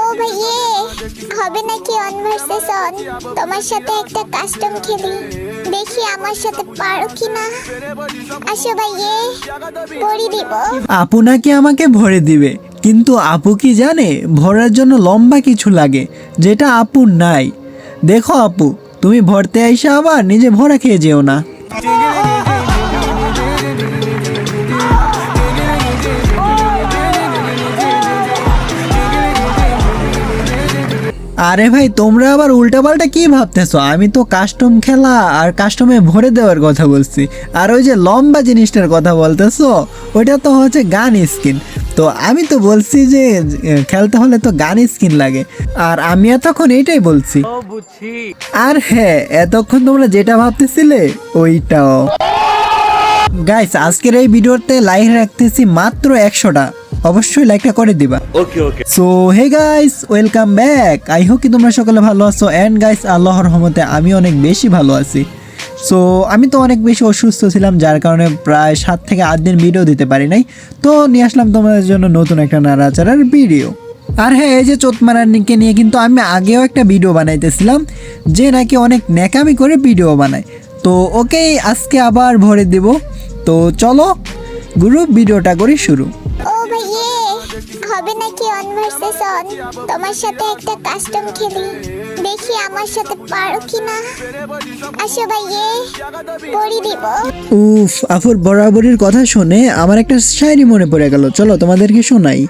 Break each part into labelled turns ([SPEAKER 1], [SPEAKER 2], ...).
[SPEAKER 1] ও ভাইয়ে হবে নাকি অন ভার্সেস অন তোমার সাথে একটা কাস্টম খেলি। দেখি আমার সাথে পারো কিনা। আসো ভাইয়ে পরি দিব।
[SPEAKER 2] আপু নাকি আমাকে ভরে দিবে? কিন্তু আপু কি জানে ভরার জন্য লম্বা কিছু লাগে যেটা আপুর নাই। দেখো আপু তুমি ভরতে আইসা আবার নিজে ভরা খেয়ে যেও না। আরে ভাই, তোমরা আবার উল্টাপাল্টা কি ভাবতেছো? আমি তো কাস্টম খেলা আর কাস্টমে ভরে দেওয়ার কথা বলছি। আর ওই যে লম্বা জিনিসটার কথা বলতেছো, ওইটা তো হচ্ছে গান স্কিন। তো আমি তো বলছি যে খেলতে হলে তো গান স্কিন লাগে। আর আমি এতক্ষণ এইটাই বলছি। আর হ্যাঁ এতক্ষণ তোমরা যেটা ভাবতেছিলে, ওইটাও। গাইস আজকের এই ভিডিওতে লাইক রাখতেছি মাত্র একশোটা। অবশ্যই লাইকটা করে দিবা। Okay okay so hey guys welcome back I hope কি তোমরা সকলে ভালো আছো। অ্যান্ড গাইস আল্লাহর রহমতে আমি অনেক বেশি ভালো আছি। সো আমি তো অনেক বেশি অসুস্থ ছিলাম যার কারণে প্রায় সাত থেকে আট দিন ভিডিও দিতে পারি নাই। তো নিয়ে আসলাম তোমাদের জন্য নতুন একটা নাড়াচাড়ার ভিডিও আর হ্যাঁ এই যে চোতমারানিকে নিয়ে কিন্তু আমি আগেও একটা ভিডিও বানাইতেছিলাম যে নাকি অনেক ন্যাকামি করে ভিডিও বানায়। তো ওকেই আজকে আবার ভরে দেব। তো চলো গ্রুপ ভিডিওটা করি শুরু।
[SPEAKER 1] হবে নাকি অন ভার্সেস অন তোমার সাথে একটা কাস্টম খেলি। দেখি আমার সাথে পারো কিনা। আসো ভাইয়ে পরি দিব।
[SPEAKER 2] উফ আফুর বরাবরের কথা শুনে আমার একটা শায়রি মনে পড়ে গেল। চলো তোমাদেরকে শোনাই।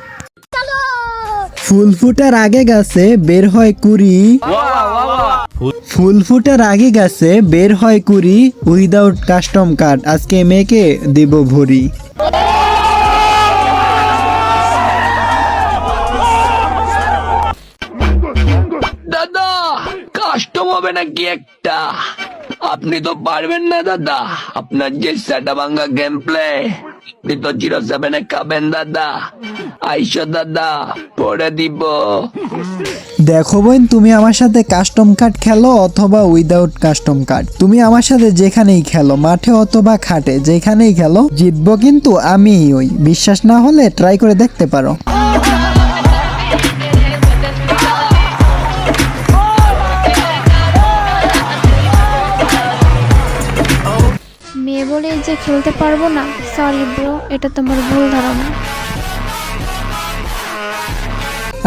[SPEAKER 2] ফুল ফুটার আগে গাছে বের হয় কুড়ি। ফুল ফুটার আগে গাছে বের হয় কুড়ি উইদাউট কাস্টম কার্ড। আজকে মেয়েকে দেব ভরি
[SPEAKER 3] হবে নাকি একটা? আপনি তো পারবেন না, দাদা। আপনার যে সেটা ভাঙ্গা গেম প্লে আপনি তো জিরো সেভেনে খাবেন, দাদা। আইসো, দাদা, পরে দিব।
[SPEAKER 2] দেখো বোন, তুমি আমার সাথে কাস্টম কার্ড খেলো অথবা উইদাউট কাস্টম কার্ড তুমি আমার সাথে যেখানেই খেলো, মাঠে অথবা খাটে, যেখানেই খেলো, জিতবো কিন্তু আমিই ওই। বিশ্বাস না হলে ট্রাই করে দেখতে পারো।
[SPEAKER 4] যে খেলতে পারব না সরি ব্রো এটা তোমার ভুল ধারণা।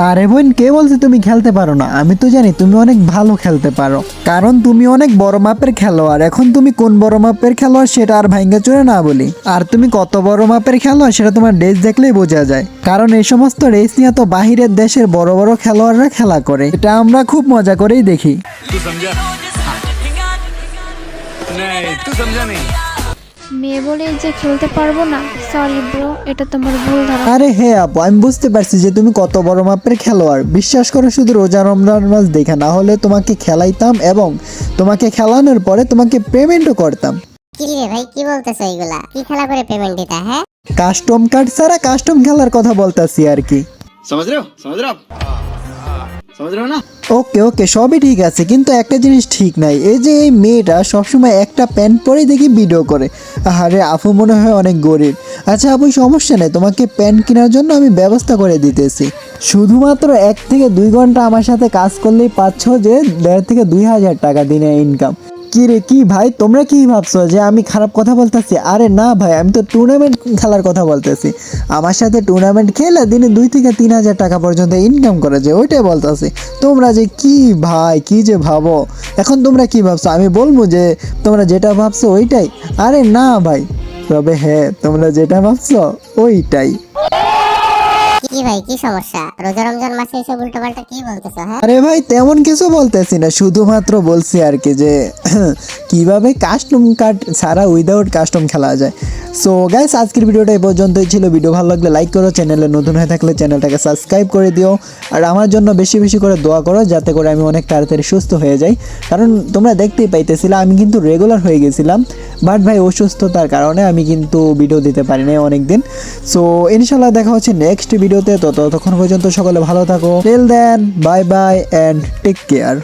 [SPEAKER 2] আরে বোন কে বলছে তুমি খেলতে পারো না? আমি তো জানি তুমি অনেক ভালো খেলতে পারো। কারণ তুমি অনেক বড় মাপের খেলোয়াড়। এখন তুমি কোন বড় মাপের খেলোয়াড় সেটা আর ভাঙ্গা চড়ে না বলি। আর তুমি কত বড় মাপের খেলোয়াড় সেটা তোমার ড্রেস দেখলেই বোঝা যায়। কারণ এই সমস্ত রেস নিয়ে তো বাহিরের দেশের বড় বড় খেলোয়াড়রা খেলা করে। এটা আমরা খুব মজা করেই দেখি।
[SPEAKER 4] মেয়ে বলে যে খেলতে পারবো না সরি ব্রো এটা তোমার ভুল ধারণা
[SPEAKER 2] আরে হে আপু আমি বুঝতে পারছি যে তুমি কত বড় মাপের খেলোয়াড় বিশ্বাস করো শুধু রোজা রমজান মাস দেখে না হলে তোমাকে খেলাইতাম এবং তোমাকে খেলানোর পরে তোমাকে পেমেন্টও করতাম
[SPEAKER 1] কি রে ভাই কি বলতেছো এইগুলা কি খেলা করে পেমেন্ট দিতা হ্যাঁ
[SPEAKER 2] কাস্টম কার্ড ছাড়া কাস্টম খেলার কথা বলতাছি আর কি
[SPEAKER 5] समझ रहे हो समझ रहे हो आप समझ रहे हो ना
[SPEAKER 2] ওকে ওকে, সবই ঠিক আছে, কিন্তু একটা জিনিস ঠিক নাই। এই যে এই মেয়েটা সবসময় একটা প্যান্ট পরেই দেখি ভিডিও করে। আরে আপু মনে হয় অনেক গরিব। আচ্ছা আপু, সমস্যা নেই, তোমাকে প্যান্ট কেনার জন্য আমি ব্যবস্থা করে দিতেছি। শুধুমাত্র এক থেকে দুই ঘণ্টা আমার সাথে কাজ করলেই পাচ্ছ যে দেড় থেকে দুই হাজার টাকা দিনে ইনকাম কি রে, কি ভাই? তোমরা কি ভাবছ যে আমি খারাপ কথা বলতেছি? আরে না ভাই, আমি তো টুর্নামেন্ট খেলার কথা বলতেছি। আমার সাথে টুর্নামেন্ট খেলে দিনে দুই থেকে তিন হাজার টাকা পর্যন্ত ইনকাম করে যে, ওইটাই বলতেছি। তোমরা যে কি ভাই, কি যে ভাবো? এখন তোমরা কি ভাবছ? আমি বলব যে, তোমরা যেটা ভাবছ ওইটাই। আরে না ভাই, তবে হ্যাঁ তোমরা যেটা ভাবছ ওইটাই।
[SPEAKER 1] কি ভাই, কি সমস্যা? কি হ্যাঁ?
[SPEAKER 2] আরে ভাই, তেমন কিছু বলতেছি না, শুধুমাত্র বলছি আর কি যে, কীভাবে কাস্টম কার্ড ছাড়া উইদাউট কাস্টম খেলা যায়। সো গাইস আজকের ভিডিওটা এই পর্যন্তই ছিল। ভিডিও ভালো লাগলে লাইক করো, চ্যানেলে নতুন হয়ে থাকলে চ্যানেলটাকে সাবস্ক্রাইব করে দিও। আর আমার জন্য বেশি বেশি করে দোয়া করো, যাতে করে আমি অনেক তাড়াতাড়ি সুস্থ হয়ে যাই। কারণ তোমরা দেখতেই পাইতেছিলে, আমি কিন্তু রেগুলার হয়ে গেছিলাম। বাট ভাই, অসুস্থতার কারণে আমি কিন্তু ভিডিও দিতে পারি নাই অনেক দিন সো ইনশাল্লাহ দেখা হচ্ছে নেক্সট ভিডিওতে তো। ততক্ষণ পর্যন্ত সকলে ভালো থাকো। Till then bye bye and take care